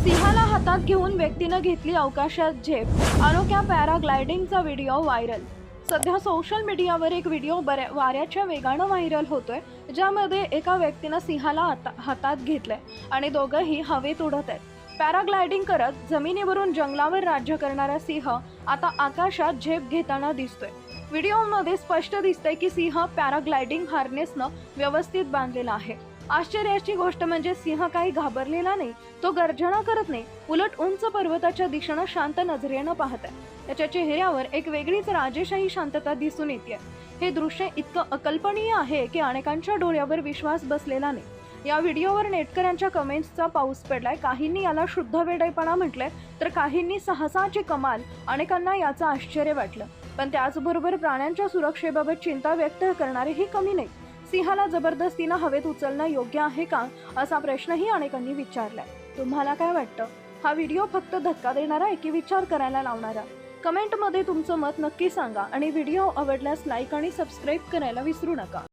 सिंहाला हातात घेऊन व्यक्तीनं घेतली अवकाशात झेप. अनोख्या पॅराग्लायडिंगचा व्हिडिओ व्हायरल. सध्या सोशल मीडियावर एक व्हिडिओ बऱ्या वाऱ्याच्या वेगानं व्हायरल होतोय ज्यामध्ये एका व्यक्तीनं सिंहाला हाता- हातात घेतलंय आणि दोघंही हवेत उडत आहेत. पॅराग्लायडिंग करत जमिनीवरून जंगलावर राज्य करणारा सिंह आता आकाशात झेप घेताना दिसतोय. व्हिडिओमध्ये स्पष्ट दिसतंय की सिंह पॅराग्लायडिंग हार्नेसनं व्यवस्थित बांधलेला आहे. आश्चर्याची गोष्ट म्हणजे सिंह काही घाबरलेला नाही तो गर्जना करत नाही उलट उंच पर्वताच्या दिशेनं शांत नजरेनं पाहत आहे. त्याच्या चेहऱ्यावर एक वेगळीच राजेशाही शांतता दिसून येते हे दृश्य इतकं अकल्पनीय आहे की अनेकांच्या डोळ्यावर विश्वास बसलेला नाही. या व्हिडिओवर नेटकऱ्यांच्या कमेंट्सचा पाऊस पडलाय. काहींनी याला शुद्ध वेडेपणा म्हटलंय तर काहींनी सहसाची कमाल अनेकांना याचं आश्चर्य वाटलं. पण त्याचबरोबर प्राण्यांच्या सुरक्षेबाबत चिंता व्यक्त करणारेही कमी नाही. सिंहाला जबरदस्तीनं हवेत उचलणं योग्य आहे का असा प्रश्नही अनेकांनी विचारलाय. तुम्हाला काय वाटतं? हा व्हिडिओ फक्त धक्का देणारा आहे की विचार करायला लावणारा? कमेंटमध्ये तुमचं मत नक्की सांगा आणि व्हिडिओ आवडल्यास लाईक आणि सबस्क्राईब करायला विसरू नका.